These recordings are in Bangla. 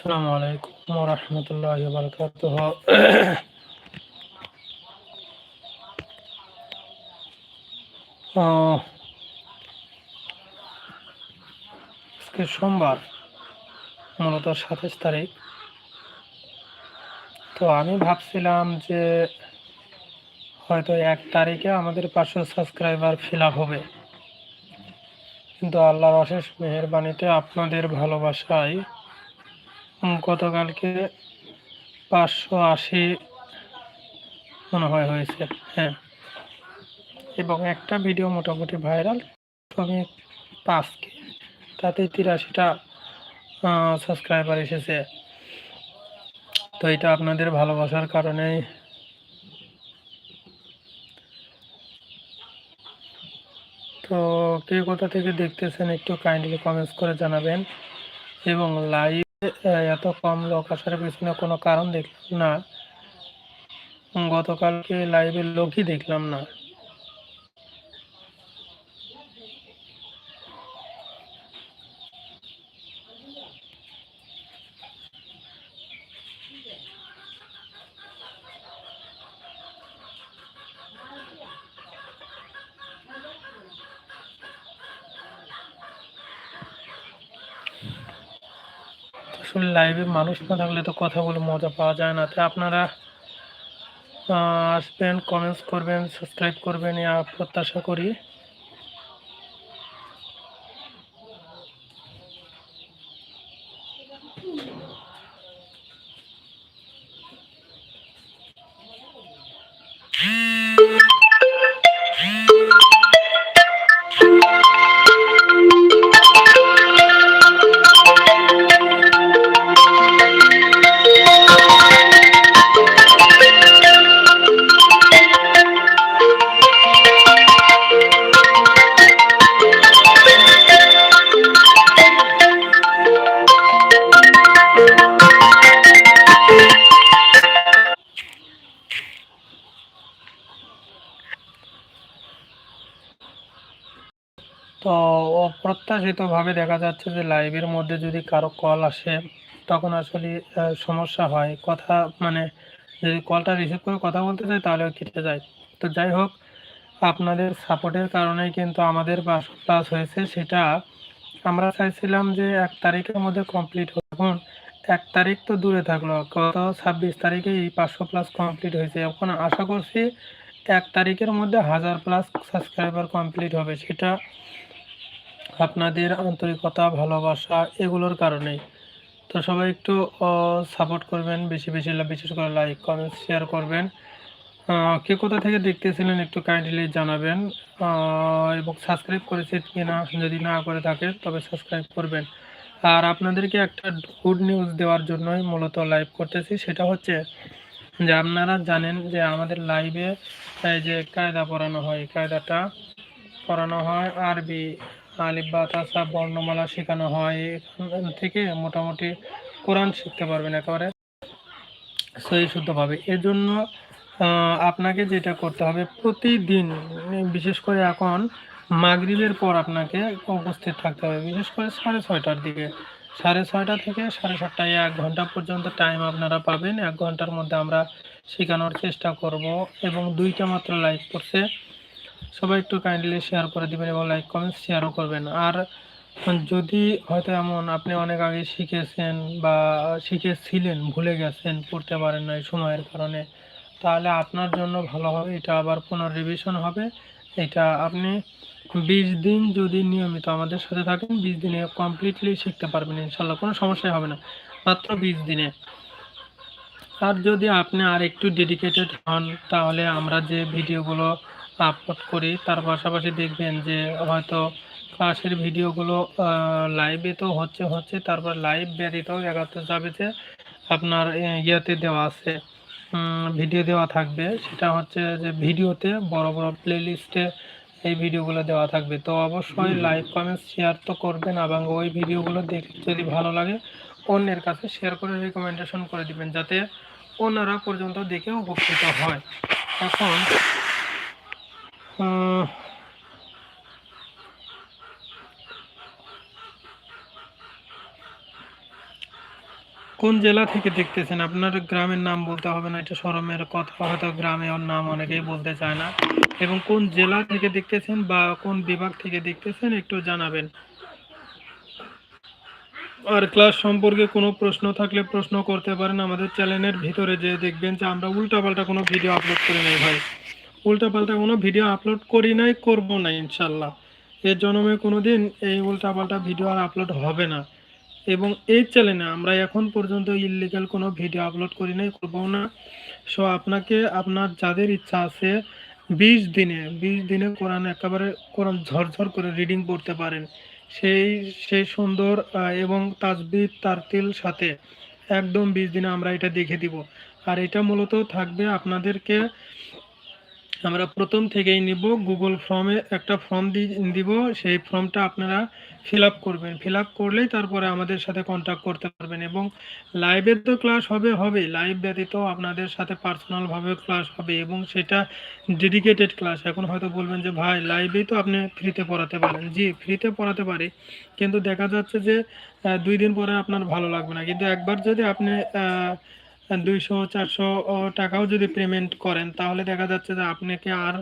আসসালামু আলাইকুম রহমতুল্লাহ বারকাত আজকে সোমবার, মূলত সাতাশ তারিখ। তো আমি ভাবছিলাম যে হয়তো এক তারিখে আমাদের পাঁচশো সাবস্ক্রাইবার ফিল হবে। কিন্তু আল্লাহর অশেষ মেহরবানিতে আপনাদের ভালোবাসায় গতকালকে পাঁচশো আশি মনে হয় হয়েছে হ্যাঁ। এবং একটা ভিডিও মোটামুটি ভাইরাল, আমি পাঁচকে তাতে তিরাশিটা সাবস্ক্রাইবার এসেছে। তো এটা আপনাদের ভালোবাসার কারণেই। তো কে কোথা থেকে দেখতেছেন একটু কাইন্ডলি কমেন্টস করে জানাবেন। এবং লাইভ এত কম লোক আসার পেছনে কোনো কারণ দেখলাম না। গতকালকে লাইভে লোকই দেখলাম না। আসলে লাইভে মানুষ না থাকলে তো কথা বলে মজা পাওয়া যায় না। তাই আপনারা আসবেন কমেন্টস করবেন সাবস্ক্রাইব করবেন প্রত্যাশা করি। অপ্রত্যাশিতভাবে দেখা যাচ্ছে যে লাইভের মধ্যে যদি কারও কল আসে, তখন আসলে সমস্যা হয়। কথা মানে যদি কলটা রিসিভ করে কথা বলতে চাই তাহলে কেটে যায়। তো যাই হোক, আপনাদের সাপোর্টের কারণেই কিন্তু আমাদের পাঁচশো প্লাস হয়েছে। সেটা আমরা চাইছিলাম যে এক তারিখের মধ্যে কমপ্লিট এখন এক তারিখ তো দূরে থাকল। গত ছাব্বিশ তারিখে এই পাঁচশো প্লাস কমপ্লিট হয়েছে। এখন আশা করছি এক তারিখের মধ্যে হাজার প্লাস সাবস্ক্রাইবার কমপ্লিট হবে। সেটা আপনাদের আন্তরিকতা, ভালোবাসা এগুলোর কারণেই। তো সবাই একটু সাপোর্ট করবেন, বেশি বেশি বিশেষ করে লাইক কমেন্ট শেয়ার করবেন। কে কোথা থেকে দেখতেছিলেন একটু কাইন্ডলি জানাবেন। এবং সাবস্ক্রাইব করেছেন কিনা যদি না করে থাকে, তবে সাবস্ক্রাইব করবেন। আর আপনাদেরকে একটা গুড নিউজ দেওয়ার জন্যই মূলত লাইভ করতেছি, সেটা হচ্ছে যে আপনারা জানেন যে আমাদের লাইভে যে কায়দা পড়ানো হয়, কায়দাটা পড়ানো হয় আরবি আলিফ বা তাসা বর্ণমালা শেখানো হয়, এখান থেকে মোটামুটি কোরআন শিখতে পারবেন একেবারে সহি শুদ্ধভাবে। এজন্য আপনাকে যেটা করতে হবে, প্রতিদিন, বিশেষ করে এখন মাগরিবের পর আপনাকে উপস্থিত থাকতে হবে। বিশেষ করে সাড়ে ছয়টার দিকে। সাড়ে ছয়টা থেকে সাড়ে সাতটায় এক ঘণ্টা পর্যন্ত টাইম আপনারা পাবেন। এক ঘণ্টার মধ্যে আমরা শেখানোর চেষ্টা করব এবং দুইটা মাত্র লাইভ করছে সবাই একটু কাইন্ডলি শেয়ার করে দিবেন এবং লাইক কমেন্ট শেয়ারও করবেন। আর যদি হয়তো এমন আপনি অনেক আগে শিখেছেন বা শিখেছিলেন, ভুলে গেছেন, পড়তে পারেন না সময়ের কারণে, তাহলে আপনার জন্য ভালো হবে। এটা আবার পুনর্রিভিশন হবে। এটা আপনি বিশ দিন যদি নিয়মিত আমাদের সাথে থাকেন, বিশ দিনে কমপ্লিটলি শিখতে পারবেন ইনশাল্লাহ, কোনো সমস্যাই হবে না। মাত্র বিশ দিনে। আর যদি আপনি আর একটু ডেডিকেটেড হন, তাহলে আমরা যে ভিডিওগুলো আপলোড করি। তার পাশাপাশি দেখবেন যে হয়তো ক্লাসের ভিডিওগুলো লাইভে তো হচ্ছে হচ্ছে তারপর লাইভ ব্যতীত একাত্তর যাবে যে আপনার ইয়েতে দেওয়া আছে ভিডিও দেওয়া থাকবে। সেটা হচ্ছে যে ভিডিওতে বড় বড় প্লেলিস্টে এই ভিডিওগুলো দেওয়া থাকবে। তো অবশ্যই লাইক কমেন্ট শেয়ার তো করবেন এবং ওই ভিডিওগুলো দেখলে যদি ভালো লাগে অন্যের কাছে শেয়ার করে রেকমেন্ডেশন করে দিবেন যাতে অন্যরা পর্যন্ত দেখে উপকৃত হয়। এখন কোন জেলা থেকে দেখতেছেন? আপনার গ্রামের নাম বলতে হবে না, এটা শরমের কথা, হয়তো গ্রামে ওর নাম অনেকেই বলতে চায় না। এবং কোন জেলা থেকে দেখতেছেন বা কোন বিভাগ থেকে দেখতেছেন, একটু জানাবেন। আর ক্লাস সম্পর্কে কোনো প্রশ্ন থাকলে প্রশ্ন করতে পারেন আমাদের চ্যানেলের ভিতরে যে দেখবেন যে আমরা উল্টাপাল্টা কোনো ভিডিও আপলোড করে নাই ভাই। উল্টাপাল্টা কোনো ভিডিও আপলোড করি নাই, করব না ইনশাল্লাহ। এর জন্মে কোনো দিন এই উল্টাপাল্টা ভিডিও আর আপলোড হবে না। এবং এই চ্যানেলে আমরা এখন পর্যন্ত ইলিগাল কোনো ভিডিও আপলোড করি নাই, করব না। সো আপনাকে, আপনার যাদের ইচ্ছা আছে, বিশ দিনে বিশ দিনে কোরআন একেবারে, কোরআন ঝরঝর করে রিডিং পড়তে পারেন। সেই সেই সুন্দর এবং তাজবিদ তারতিল সাথে একদম বিশ দিনে আমরা এটা দেখে দিব। আর এটা মূলত থাকবে আপনাদেরকে আমরা প্রথম থেকেই নিব গুগল ফর্মে একটা ফর্ম দিব, সেই ফর্মটা আপনারা ফিল করবেন। ফিল করলেই তারপরে আমাদের সাথে কন্ট্যাক্ট করতে পারবেন এবং লাইভের তো ক্লাস হবে হবে লাইভ ব্যতীত আপনাদের সাথে পার্সোনালভাবে ক্লাস হবে এবং সেটা ডেডিকেটেড ক্লাস এখন হয়তো বলবেন যে, ভাই লাইভেই তো আপনি ফ্রিতে পড়াতে পারেন। জি ফ্রিতে পড়াতে পারি। কিন্তু দেখা যাচ্ছে যে দুই দিন পরে আপনার ভালো লাগবে না। কিন্তু একবার যদি আপনি দুইশো, চারশো টাকাও যদি পেমেন্ট করেন, তাহলে দেখা যাচ্ছে যে আপনাকে আর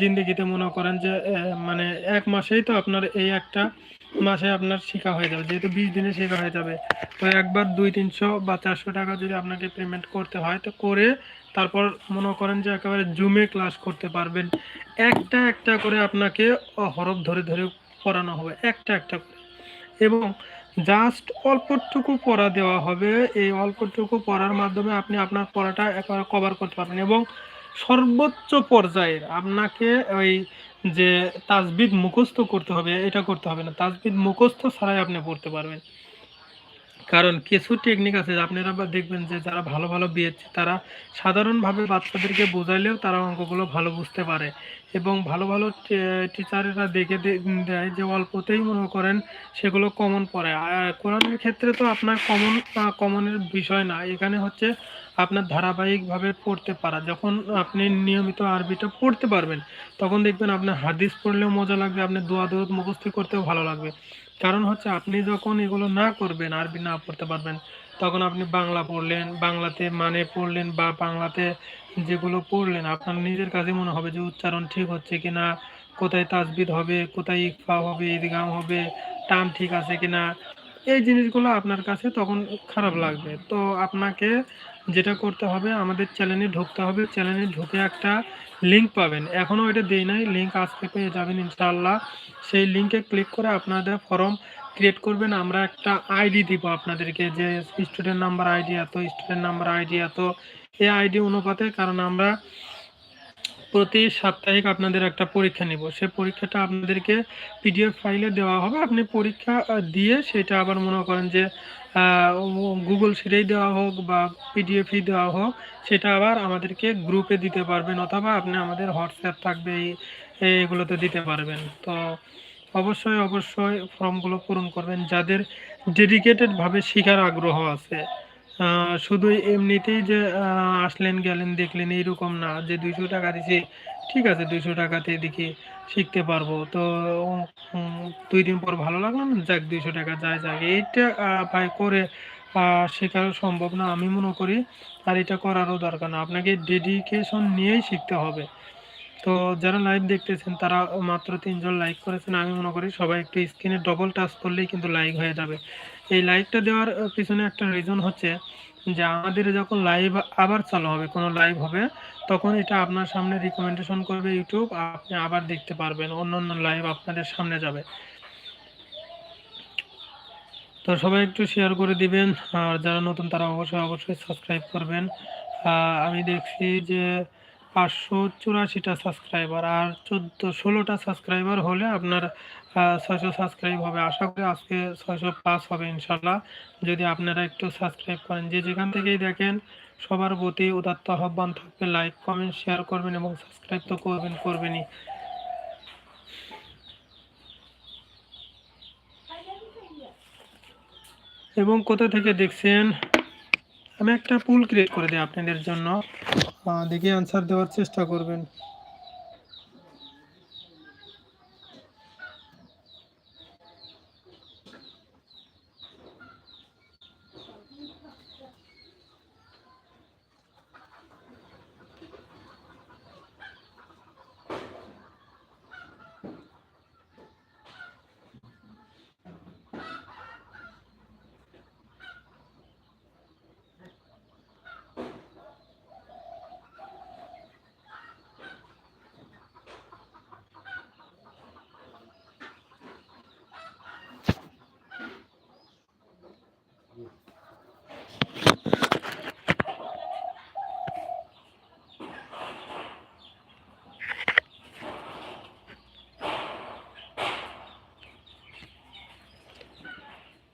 জিন্দেগিতে মনে করেন যে মানে এক মাসেই তো আপনার এই একটা মাসে আপনার শেখা হয়ে যাবে, যেহেতু বিশ দিনে শেখা হয়ে যাবে। তো একবার দুই তিনশো বা চারশো টাকা যদি আপনাকে পেমেন্ট করতে হয়, তো করে তারপর মনে করেন যে একেবারে জুমে ক্লাস করতে পারবেন। একটা একটা করে আপনাকে হরফ ধরে ধরে পড়ানো হবে, একটা একটা করে। এবং জাস্ট অল্পটুকু পড়া দেওয়া হবে। এই অল্পটুকু পড়ার মাধ্যমে আপনি আপনার পড়াটা একবার কভার করতে পারবেন এবং সর্বোচ্চ পর্যায়ের আপনাকে ওই যে তাজবিদ মুখস্থ করতে হবে, এটা করতে হবে না। তাজবিদ মুখস্থ ছাড়াই আপনি পড়তে পারবেন। কারণ কিছু টেকনিক আছে আপনারা বা দেখবেন যে যারা ভালো ভালো বিয়েছে তারা সাধারণভাবে বাচ্চাদেরকে বোঝাইলেও তারা অঙ্কগুলো ভালো বুঝতে পারে। এবং ভালো ভালো টিচারেরা দেখে দেয় যে অল্পতেই মনে করেন সেগুলো কমন পড়ে। আর কোরআনের ক্ষেত্রে তো আপনার কমন কমনের বিষয় না, এখানে হচ্ছে আপনার ধারাবাহিকভাবে পড়তে পারা। যখন আপনি নিয়মিত আরবিটা পড়তে পারবেন, তখন দেখবেন আপনার হাদিস পড়লেও মজা লাগবে আপনি দোয়া দৌড় মুখস্থ করতেও ভালো লাগবে। কারণ হচ্ছে আপনি যখন এগুলো না করবেন, আরবি না পড়তে পারবেন, তখন আপনি বাংলা পড়লেন, বাংলাতে মানে পড়লেন বা বাংলাতে যেগুলো পড়লেন, আপনার নিজের কাছে মনে হবে যে উচ্চারণ ঠিক হচ্ছে কিনা, কোথায় তাজবিদ হবে, কোথায় ইকফা হবে, ইদগাম হবে, টান ঠিক আছে কি না এই জিনিসগুলো আপনার কাছে তখন খারাপ লাগবে। তো আপনাকে যেটা করতে হবে, আমাদের চ্যানেলে ঢুকতে হবে। চ্যানেলে ঢুকে একটা লিংক পাবেন। এখনও এটা দেই নাই লিঙ্ক আজকে পেয়ে যাবেন ইনশাল্লাহ সেই লিঙ্কে ক্লিক করে আপনাদের ফর্ম ক্রিয়েট করবেন। আমরা একটা আইডি দিব আপনাদেরকে, যে স্টুডেন্ট নাম্বার আইডি এত স্টুডেন্ট নাম্বার আইডি এত। এই আইডি অনুপাতে, কারণ আমরা প্রতি সাপ্তাহিক আপনাদের একটা পরীক্ষা নিব। সেই পরীক্ষাটা আপনাদেরকে পিডিএফ ফাইলে দেওয়া হবে। আপনি পরীক্ষা দিয়ে সেটা আবার মনে করেন যে গুগল শিটেই দেওয়া হোক বা পিডিএফই দেওয়া হোক, সেটা আবার আমাদেরকে গ্রুপে দিতে পারবেন অথবা আপনি আমাদের হোয়াটসঅ্যাপ থাকবে, এই- এইগুলোতে দিতে পারবেন। তো অবশ্যই অবশ্যই ফর্মগুলো পূরণ করবেন। যাদের ডেডিকেটেডভাবে শেখার আগ্রহ আছে। শুধু এমনিতেই যে আসলেন, গেলেন, দেখলেন, এইরকম না। যে দুইশো টাকা দিছি, ঠিক আছে, দুইশো টাকাতে দেখি শিখতে পারব। তো দুই দিন পর ভালো লাগল না? যাক, দুইশো টাকা যায় যাক। এইটা ভাই করে শেখার সম্ভব না, আমি মনে করি। আর এটা করারও দরকার না। আপনাকে ডেডিকেশন নিয়েই শিখতে হবে। তো যারা লাইভ দেখতেছেন, তারা মাত্র তিনজন লাইক করেছেন। আমি মনে করি সবাই একটু স্ক্রিনে ডবল টাচ করলেই কিন্তু লাইক হয়ে যাবে। এই লাইকটা দেওয়ার পিছনে একটা রিজন হচ্ছে যে আমাদের যখন লাইভ আবার চালু হবে, কোনো লাইভ হবে, তখন এটা আপনার সামনে রিকমেন্ডেশন করবে ইউটিউব আপনি আবার দেখতে পারবেন, অন্য অন্য লাইভ আপনাদের সামনে যাবে। তো সবাই একটু শেয়ার করে দিবেন, আর যারা নতুন তারা অবশ্যই অবশ্যই সাবস্ক্রাইব করবেন। আমি দেখছি যে পাঁচশো চুরাশিটা সাবস্ক্রাইবার আর চোদ্দ ষোলোটা সাবস্ক্রাইবার হলে আপনার ছয়শো সাবস্ক্রাইব হবে। আশা করি আজকে ছয়শো প্লাস হবে ইনশাল্লাহ যদি আপনারা একটু সাবস্ক্রাইব করেন, যে যেখান থেকেই দেখেন, সবার প্রতি উদাত্ত আহ্বান থাকবে। লাইক কমেন্ট শেয়ার করবেন এবং সাবস্ক্রাইব তো করবেন, করবেনই। এবং কোথা থেকে দেখছেন? আমি একটা পুল ক্রিয়েট করে দিই আপনাদের জন্য। দেখি আনসার দেওয়ার চেষ্টা করবেন।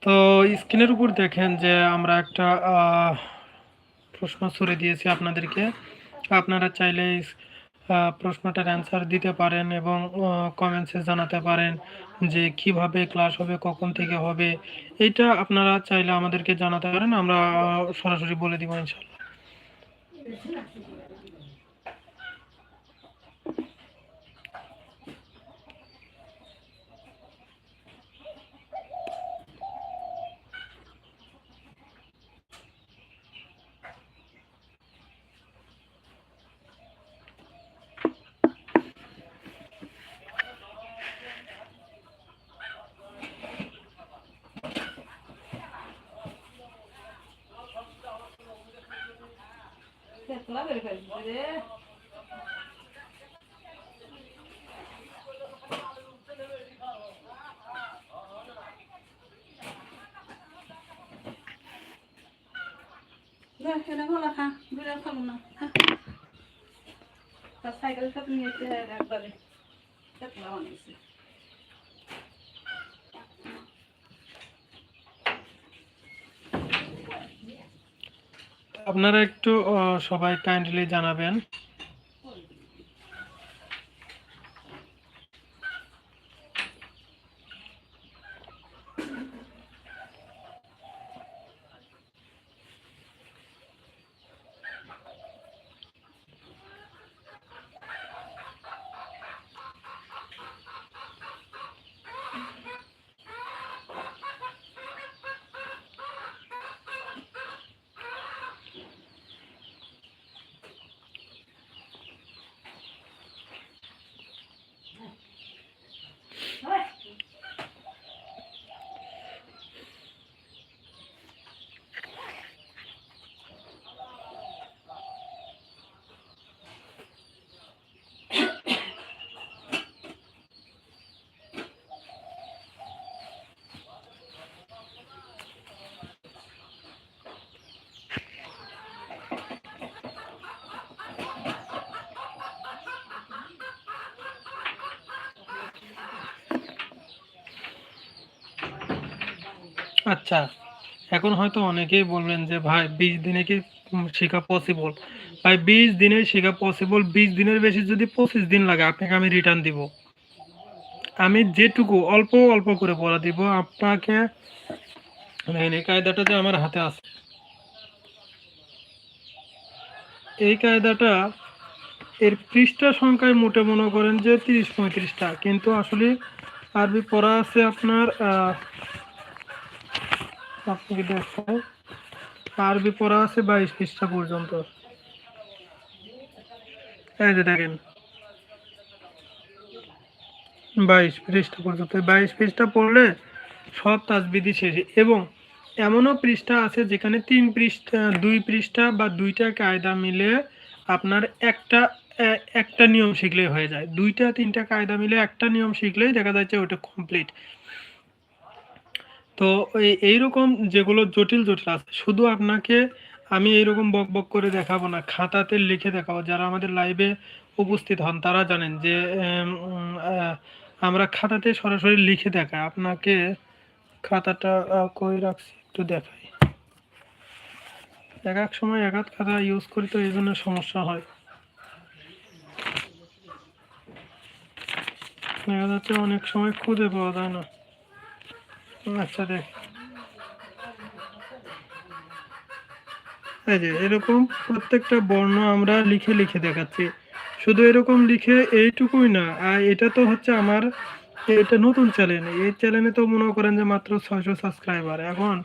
তো স্ক্রিনের উপর দেখেন যে আমরা একটা প্রশ্ন ছুড়ে দিয়েছি আপনাদেরকে। আপনারা চাইলে প্রশ্নটার অ্যান্সার দিতে পারেন এবং কমেন্টসে জানাতে পারেন যে কীভাবে ক্লাস হবে, কখন থেকে হবে। এটা আপনারা চাইলে আমাদেরকে জানাতে পারেন, আমরা সরাসরি বলে দিব ইনশাল্লাহ দেখলা বের ফেলছি রে। এনে গলা খা বিড়াল খাব না সাইকেল সাথে নিয়েছে একবারে। দেখলা অনেকছে আপনারা একটু সবাই কাইন্ডলি জানাবেন। আচ্ছা এখন হয়তো অনেকেই বলবেন যে, ভাই, বিশ দিনে কি শেখা পসিবল ভাই, বিশ দিনে শেখা পসিবল বিশ দিনের বেশি যদি পঁচিশ দিন লাগে, আপনাকে আমি রিটার্ন দিব। আমি যেটুকু অল্প অল্প করে পড়া দিব, আপনাকে এই কায়দাটা যে আমার হাতে আছে। এই কায়দাটা এর পৃষ্ঠা সংখ্যায় মোটে মনে করেন যে তিরিশ পঁয়ত্রিশটা, কিন্তু আসলে আরবি পড়া আছে আপনার আপনাকে দেখায় আরবি পড়া আছে বাইশ পৃষ্ঠা পর্যন্ত। এই যে দেখেন। বাইশ পৃষ্ঠা পর্যন্ত। বাইশ পৃষ্ঠা পড়লে সব তাজবিদি শেষ। এবং এমনও পৃষ্ঠা আছে যেখানে তিন পৃষ্ঠা, দুই পৃষ্ঠা বা দুইটা কায়দা মিলে আপনার একটা একটা নিয়ম শিখলেই হয়ে যায়। দুইটা, তিনটা কায়দা মিলে একটা নিয়ম শিখলেই দেখা যাচ্ছে ওটা কমপ্লিট তো এই, এইরকম যেগুলো জটিল জটিল আছে, শুধু আপনাকে আমি এইরকম বক বক করে দেখাবো না, খাতাতে লিখে দেখাবো। যারা আমাদের লাইভে উপস্থিত হন, তারা জানেন যে আমরা খাতাতে সরাসরি লিখে দেখাই। আপনাকে খাতাটা কই রাখছি, একটু দেখাই। এক এক সময় এক এক খাতা ইউজ করি তো এই জন্য সমস্যা হয়। দেখা যাচ্ছে অনেক সময় খুঁজে পাওয়া যায় না। আচ্ছা দেখ। এই যে, এরকম প্রত্যেকটা বর্ণ আমরা লিখে লিখে দেখাচ্ছি। শুধু এরকম লিখে এইটুকুই না, আর এটা তো হচ্ছে আমার, এটা নতুন চ্যানেল এই চ্যানেলে তো মনে করেন যে মাত্র ছয়শো সাবস্ক্রাইবার এখন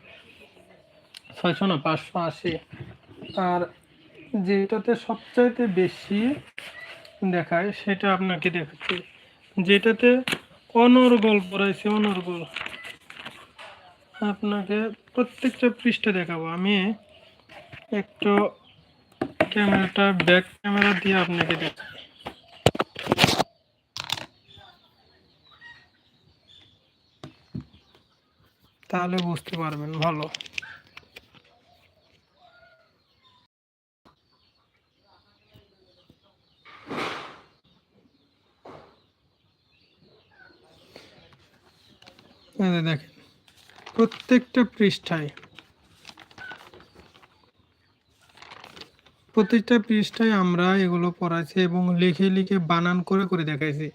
ছয়শো না, পাঁচশো আশি। আর যেটাতে সবচাইতে বেশি দেখায়, সেটা আপনাকে দেখাচ্ছি। যেটাতে অনর্গল পড়াইছে, অনর্গল। আপনাকে প্রত্যেকটা পৃষ্ঠা দেখাবো। আমি একটু ক্যামেরাটা, ব্যাক ক্যামেরা দিয়ে আপনাকে দেখাই। তাহলে বুঝতে পারবেন, ভালো। দেখেন প্রত্যেকটা পৃষ্ঠায়। প্রত্যেকটা পৃষ্ঠায় আমরা এগুলো পড়াইছি এবং লিখে লিখে বানান করে করে দেখাইছি।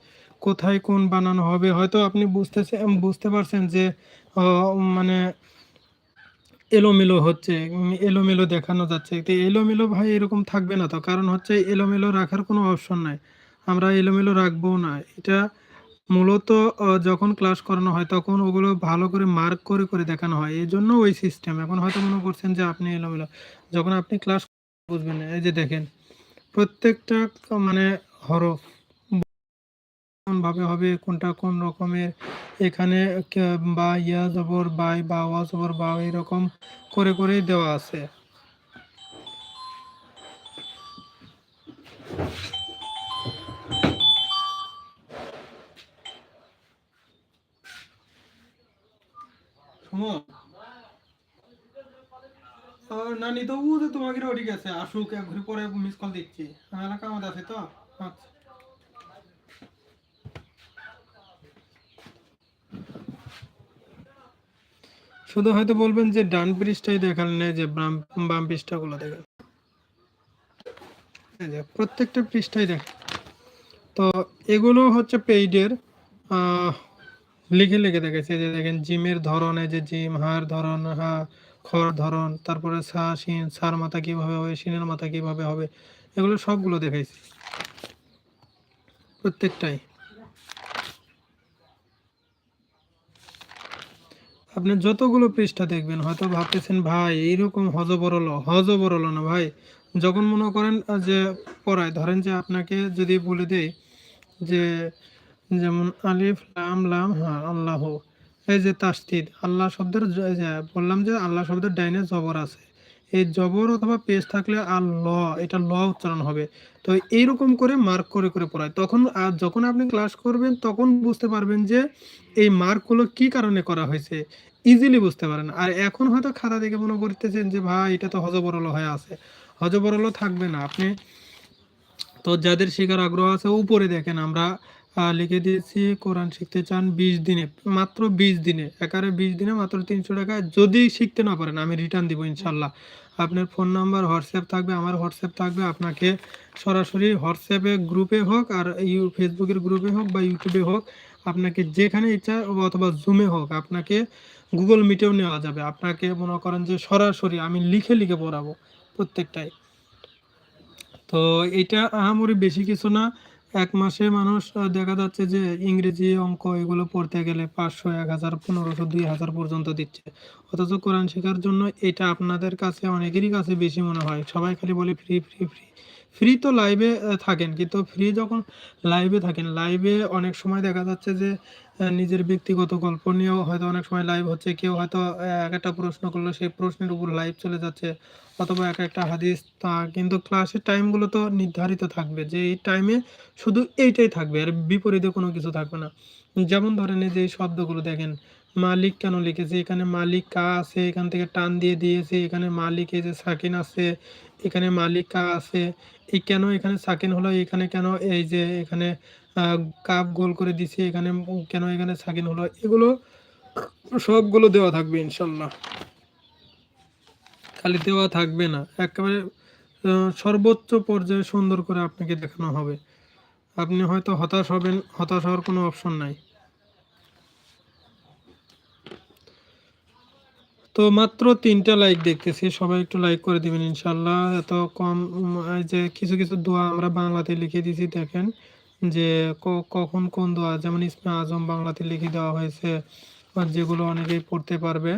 কোথায় কোন বানান হবে, হয়তো আপনি বুঝতেছে বুঝতে পারছেন যে মানে এলোমেলো হচ্ছে এলোমেলো দেখানো যাচ্ছে। তো এলোমেলো ভাই এরকম থাকবে না তো। কারণ হচ্ছে এলোমেলো রাখার কোনো অপশন নাই। আমরা এলোমেলো রাখব না। এটা মূলত যখন ক্লাস করানো হয়, তখন ওগুলো ভালো করে মার্ক করে করে দেখানো হয়। এই জন্য ওই সিস্টেম এখন হয়তো মনে করছেন যে আপনি এলোমেলো। যখন আপনি ক্লাস বুঝবেন। এই যে দেখেন, প্রত্যেকটা মানে হরফ ভাবে হবে, কোনটা কোন রকমের, এখানে বা, ইয়া, জবর, বাই, বা, ওয়া, জবর, বা এরকম করে করে দেওয়া আছে। আহ, তো ও তোমাকে আসুক এক পরে মিস কল আমার এলাকা আমাদের আছে তো? আচ্ছা। শুধু হয়তো বলবেন যে ডান পৃষ্ঠাই দেখালেন যে বাম পৃষ্ঠাগুলো দেখেন। প্রত্যেকটা পৃষ্ঠাই দেখেন তো এগুলো হচ্ছে পেইডের লিখে লিখে দেখেছি যে দেখেন, জিমের ধরন যে জিম হার ধরন, হা খর ধরন, তারপরে সা, শিন, সার মাথা কীভাবে হবে, শিনের মাথা কীভাবে হবে, এগুলো সবগুলো দেখাইছি প্রত্যেকটাই। আপনি যতগুলো পৃষ্ঠা দেখবেন, হয়তো ভাবতেছেন, ভাই, এইরকম হজবরল হজবরল না, ভাই। যখন মনে করেন যে পড়ায়, ধরেন যে আপনাকে যদি বলে দেয় যে যেমন আলিফ, লাম লাম হ্যাঁ আল্লাহ। এই যে তাস্তিদ আল্লাহ শব্দের বললাম যে আল্লাহ শব্দের ডাইনে জবর আছে। এই জবর অথবা পেশ থাকলে আর ল, এটা ল উচ্চারণ হবে। তো এইরকম করে মার্ক করে করে পড়ায়। তখন আর যখন আপনি ক্লাস করবেন, তখন বুঝতে পারবেন যে এই মার্কগুলো কি কারণে করা হয়েছে। ইজিলি বুঝতে পারেন। আর এখন হয়তো খাতা দেখে মনে করতেছেন যে, ভাই, এটা তো হজবরল হয়ে আছে। হজবরল থাকবে না। আপনি তো যাদের শেখার আগ্রহ আছে, উপরে দেখেন আমরা লিখে দিয়েছি, কোরআন শিখতে চান বিশ দিনে, মাত্র বিশ দিনে, একারে বিশ দিনে মাত্র তিনশো টাকা। যদি শিখতে না পারেন, আমি রিটার্ন দিব ইনশাল্লাহ আপনার ফোন নাম্বার হোয়াটসঅ্যাপ থাকবে, আমার হোয়াটসঅ্যাপ থাকবে, আপনাকে সরাসরি হোয়াটসঅ্যাপে গ্রুপে হোক আর ইউ ফেসবুকের গ্রুপে হোক বা ইউটিউবে হোক, আপনাকে যেখানে ইচ্ছা অথবা জুমে হোক, আপনাকে গুগল মিটেও নেওয়া যাবে। আপনাকে মনে করেন যে সরাসরি আমি লিখে লিখে পড়াবো প্রত্যেকটাই। তো এটা আহামরি বেশি কিছু না। এক মাসে মানুষ দেখা যাচ্ছে যে ইংরেজি অঙ্ক এগুলো পড়তে গেলে পাঁচশো, এক হাজার, পনেরোশো, দুই হাজার পর্যন্ত দিচ্ছে। অথচ কোরআন শেখার জন্য এটা আপনাদের কাছে অনেকেরই কাছে বেশি মনে হয়। সবাই খালি বলে ফ্রি ফ্রি ফ্রি ফ্রি তো লাইভে থাকেন। কিন্তু ফ্রি যখন লাইভে থাকেন লাইভে অনেক সময় দেখা যাচ্ছে যে নিজের ব্যক্তিগত গল্প নিয়েও হয়তো অনেক সময় লাইভ হচ্ছে। কেউ হয়তো এক একটা প্রশ্ন করল, সেই প্রশ্নের উপর লাইভ চলে যাচ্ছে, অথবা এক একটা হাদিস তা। কিন্তু ক্লাসের টাইমগুলো তো নির্ধারিত থাকবে, যে এই টাইমে শুধু এইটাই থাকবে, আর বিপরীতে কোনো কিছু থাকবে না। যেমন ধরেন যে শব্দগুলো দেখেন, মালিক কেন লিখেছে? এখানে মালিক কা আছে, এখান থেকে টান দিয়ে দিয়েছে, এখানে মালিক এই যে সাকিন আছে এখানে মালিক আছে। এই কেন এখানে সাকিন হলো? এখানে কেন এই যে এখানে কাপ গোল করে দিছে, এখানে কেন এখানে সাকিন হলো? এগুলো সবগুলো দেওয়া থাকবে ইনশাল্লাহ। খালি দেওয়া থাকবে না। একেবারে সর্বোচ্চ পর্যায়ে সুন্দর করে আপনাকে দেখানো হবে। আপনি হয়তো হতাশ হবেন, হতাশ হওয়ার কোনো অপশন নাই। তো মাত্র তিনটা লাইক দেখতেছি, সবাই একটু লাইক করে দিবেন ইনশাল্লাহ। এত কম যে কিছু কিছু দোয়া আমরা বাংলাতে লিখে দিয়েছি দেখেন যে কখন কোন দোয়া, যেমন ইসমে আজম বাংলাতে লিখে দেওয়া হয়েছে যেগুলো অনেকেই পড়তে পারবে।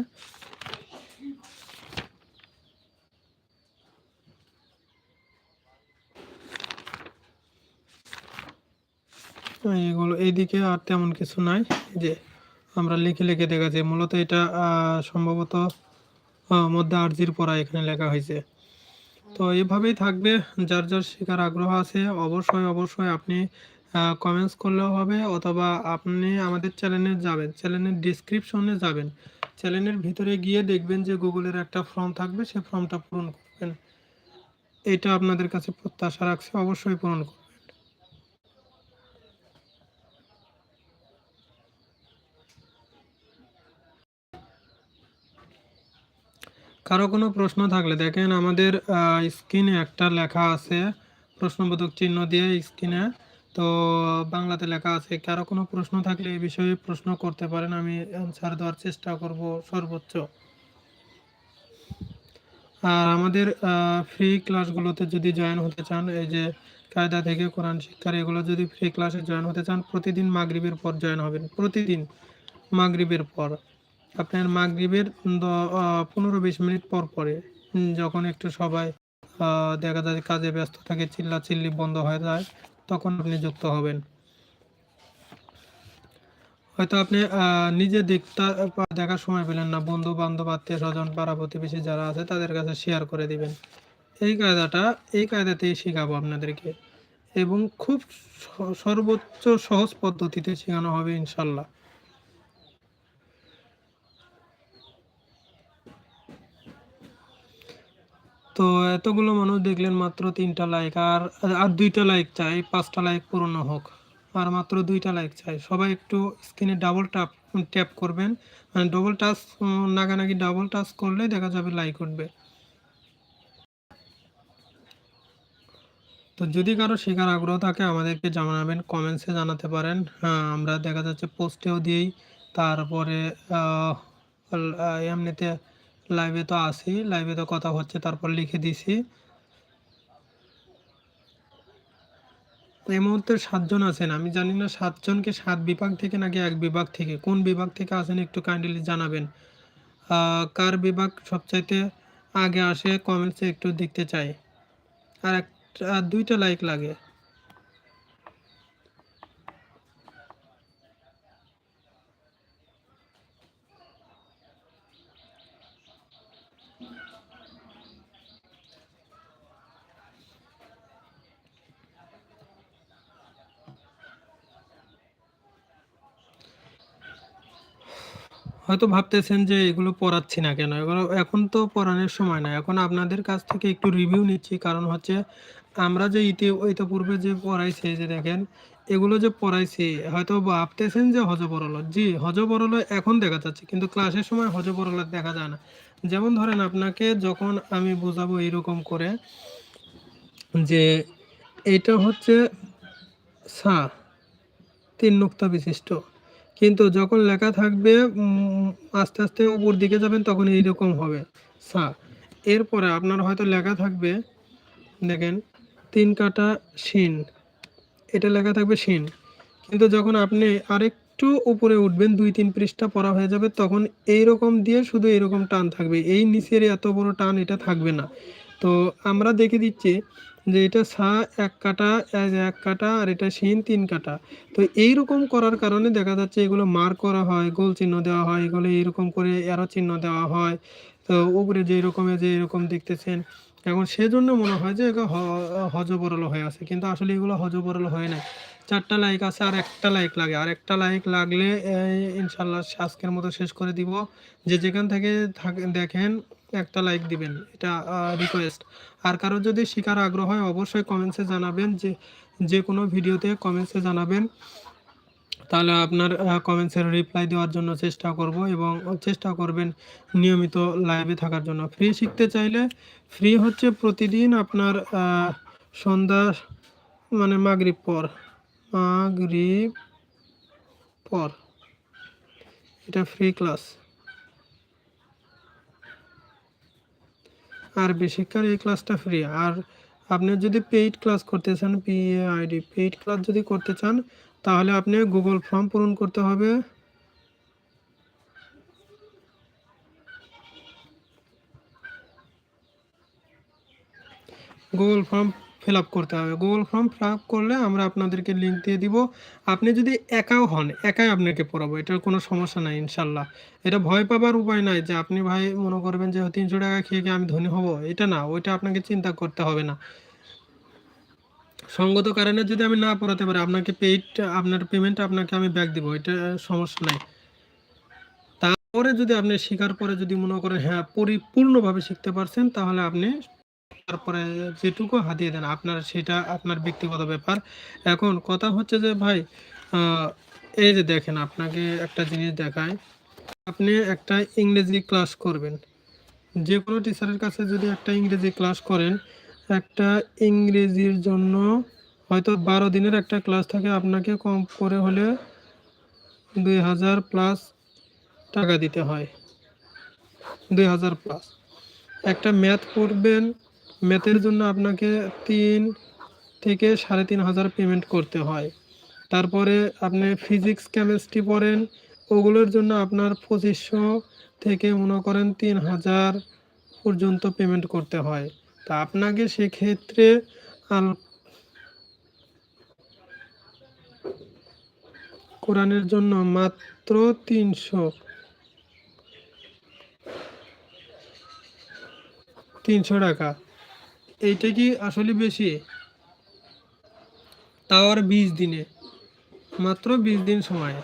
এগুলো এইদিকে আর তেমন কিছু নাই যে আমরা লিখে লিখে দেখাচ্ছি মূলত এটা সম্ভবত মধ্যে আরজির পড়া এখানে লেখা হয়েছে। তো এভাবেই থাকবে। যার যার শেখার আগ্রহ আছে, অবশ্যই অবশ্যই আপনি কমেন্টস করলেও হবে অথবা আপনি আমাদের চ্যানেলে যাবেন। চ্যানেলের ডিসক্রিপশনে যাবেন। চ্যানেলের ভিতরে গিয়ে দেখবেন যে গুগলের একটা ফর্ম থাকবে। সেই ফর্মটা পূরণ করবেন। এটা আপনাদের কাছে প্রত্যাশা রাখছি। অবশ্যই পূরণ করবেন। কারও কোনো প্রশ্ন থাকলে, দেখেন আমাদের স্ক্রিনে একটা লেখা আছে, প্রশ্নবোধক চিহ্ন দিয়ে স্ক্রিনে, তো বাংলাতে লেখা আছে, কারও কোনো প্রশ্ন থাকলে এই বিষয়ে প্রশ্ন করতে পারেন, আমি অ্যান্সার দেওয়ার চেষ্টা করব সর্বোচ্চ। আর আমাদের ফ্রি ক্লাসগুলোতে যদি জয়েন হতে চান, এই যে কায়দা থেকে কোরআন শিক্ষার, এগুলো যদি ফ্রি ক্লাসে জয়েন হতে চান, প্রতিদিন মাগরিবের পর জয়েন হবেন, প্রতিদিন মাগরিবের পর। আপনার মাগরিবের পনেরো বিশ মিনিট পর পরে যখন একটু সবাই দেখা যায় কাজে ব্যস্ত থাকে চিল্লা চিল্লি বন্ধ হয়ে যায়, তখন আপনি যুক্ত হবেন। হয়তো আপনি নিজে দেখতে দেখার সময় পেলেন না বন্ধু বান্ধব আত্মীয় স্বজন পাড়া প্রতিবেশী যারা আছে, তাদের কাছে শেয়ার করে দিবেন। এই কায়দাটা, এই কায়দাতেই শেখাবো আপনাদেরকে। এবং খুব সর্বোচ্চ সহজ পদ্ধতিতে শেখানো হবে, ইনশাল্লাহ। তো এতগুলো মানুষ দেখলেন মাত্র তিনটা লাইক আর আর দুইটা লাইক চাই, পাঁচটা লাইক পূর্ণ হোক। আর মাত্র দুইটা লাইক চাই। সবাই একটু স্ক্রিনে ডাবল ট্যাপ ট্যাপ করবেন। মানে ডবল টাচ নাগানাগি ডাবল টাচ করলে দেখা যাবে লাইক উঠবে। তো যদি কারও শেখার আগ্রহ থাকে, আমাদেরকে জানাবেন কমেন্টসে জানাতে পারেন। হ্যাঁ আমরা দেখা যাচ্ছে পোস্টেও দিই। তারপরে এমনিতে লাইভে তো আসি লাইভে তো কথা হচ্ছে, তারপর লিখে দিছি। এই মুহূর্তে সাতজন আছেন, আমি জানি না সাতজনকে সাত বিভাগ থেকে নাকি এক বিভাগ থেকে, কোন বিভাগ থেকে আছেন একটু কাইন্ডলি জানাবেন। কার বিভাগ সবচাইতে আগে আসে কমেন্টসে একটু দেখতে চাই। আর একটা, দুইটা লাইক লাগে। হয়তো ভাবতেছেন যে এগুলো পড়াচ্ছি না কেন? এগুলো এখন তো পড়ানোর সময় না এখন আপনাদের কাছ থেকে একটু রিভিউ নিচ্ছি। কারণ হচ্ছে আমরা যে ইতি, ইতিপূর্বে যে পড়াইছি, যে দেখেন, এগুলো যে পড়াইছি, হয়তো ভাবতেছেন যে হজবরল, জি, হজবরল এখন দেখা যাচ্ছে। কিন্তু ক্লাসের সময় হজবরল দেখা যায় না। যেমন ধরেন আপনাকে যখন আমি বোঝাবো এরকম করে যে এটা হচ্ছে সা তিন নুক্তা বিশিষ্ট। কিন্তু যখন লেখা থাকবে আস্তে আস্তে উপর দিকে যাবেন, তখন এইরকম হবে। সা, এরপরে আপনার হয়তো লেখা থাকবে, দেখেন, তিন কাটা শিন। এটা লেখা থাকবে শিন। কিন্তু যখন আপনি আরেকটু উপরে উঠবেন, দুই তিন পৃষ্ঠা পড়া হয়ে যাবে, তখন এই রকম দিয়ে শুধু এরকম টান থাকবে। এই নিচের এত বড় টান এটা থাকবে না। তো আমরা দেখে দিচ্ছি যে এটা সা এক কাটা এই এক কাটা আর এটা সিন তিন কাটা। তো এইরকম করার কারণে দেখা যাচ্ছে এগুলো মার্ক করা হয় গোল চিহ্ন দেওয়া হয় এগুলো এইরকম করে এরো চিহ্ন দেওয়া হয়। তো উপরে যে রকমের যে এরকম দেখতেছেন এখন সেজন্য মনে হয় যে এগুলো হজবরল হয়ে আছে। কিন্তু আসলে এগুলো হজবরল হয়ে না চারটা লাইক আছে আর একটা লাইক লাগে। আর একটা লাইক লাগলে এই, ইনশাল্লাহ আজকের মতো শেষ করে দিব। যে যেখান থাক- দেখেন একটা লাইক দিবেন, এটা রিকোয়েস্ট আর কারও যদি শেখার আগ্রহ হয়, অবশ্যই কমেন্টসে জানাবেন, যে যে কোনো ভিডিওতে কমেন্টসে জানাবেন। তাহলে আপনার কমেন্টসের রিপ্লাই দেওয়ার জন্য চেষ্টা করব এবং চেষ্টা করবেন নিয়মিত লাইভে থাকার জন্য। ফ্রি শিখতে চাইলে ফ্রি হচ্ছে প্রতিদিন আপনার সন্ধ্যা মানে মাগরিব পর। মাগরিব পর। এটা ফ্রি ক্লাস আর বেশিক্ষণ এই ক্লাসটা ফ্রি আর আপনি যদি পেইড ক্লাস করতে চান পিএআইডি পেইড ক্লাস যদি করতে চান, তাহলে আপনি গুগল ফর্ম পূরণ করতে হবে। গুগল ফর্ম ফিল আপ করতে হবে। গুগল ফর্ম ফিল আপ করলে আমরা আপনাদেরকে লিঙ্ক দিয়ে দিব। আপনি যদি একাও হন, একাই আপনাকে পড়াবো, এটার কোনো সমস্যা নাই ইনশাল্লাহ এটা ভয় পাবার উপায় নাই যে আপনি ভাই মনে করবেন যে তিনশো টাকা খেয়ে কি আমি ধনী হব? এটা না, ওইটা আপনাকে চিন্তা করতে হবে না। সঙ্গত কারণে যদি আমি না পড়াতে পারি, আপনাকে পেইড আপনার পেমেন্ট আপনাকে আমি ব্যাক দিব, এটা সমস্যা নাই। তারপরে যদি আপনি শেখার পরে যদি মনে করেন হ্যাঁ পরিপূর্ণভাবে শিখতে পারছেন, তাহলে আপনি তারপরে যেটুকু হাতিয়ে দেন, আপনার সেটা আপনার ব্যক্তিগত ব্যাপার। এখন কথা হচ্ছে যে ভাই এই যে দেখেন আপনাকে একটা জিনিস দেখায় আপনি একটা ইংরেজি ক্লাস করবেন। যে কোনো টিচারের কাছে যদি একটা ইংরেজি ক্লাস করেন, একটা ইংরেজির জন্য হয়তো বারো দিনের একটা ক্লাস থাকে, আপনাকে কম করে হলে দুই হাজার প্লাস টাকা দিতে হয়। দুই হাজার প্লাস। একটা ম্যাথ পড়বেন ম্যাথের জন্য আপনাকে তিন থেকে সাড়ে তিন হাজার পেমেন্ট করতে হয়। তারপরে আপনি ফিজিক্স কেমিস্ট্রি পড়েন, ওগুলোর জন্য আপনার পঁচিশশো থেকে মনে করেন তিন হাজার পর্যন্ত পেমেন্ট করতে হয়। তা আপনাকে সেক্ষেত্রে কোরআনের জন্য মাত্র তিনশো তিনশো টাকা। এইটা কি আসলে বেশি? তাও আর বিশ দিনে। মাত্র বিশ দিন সময়।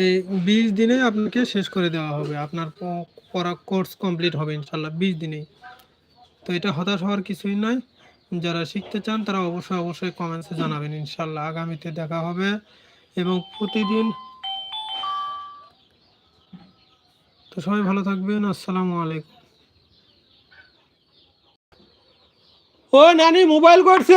এই বিশ দিনে আপনাকে শেষ করে দেওয়া হবে। আপনার পড়া কোর্স কমপ্লিট হবে ইনশাল্লাহ বিশ দিনেই। তো এটা হতাশ হওয়ার কিছুই নয়। যারা শিখতে চান তারা অবশ্যই অবশ্যই কমেন্টসে জানাবেন ইনশাল্লাহ। আগামীতে দেখা হবে এবং প্রতিদিন তো সবাই ভালো থাকবেন। আসসালামু আলাইকুম। ও নানি মোবাইল করছে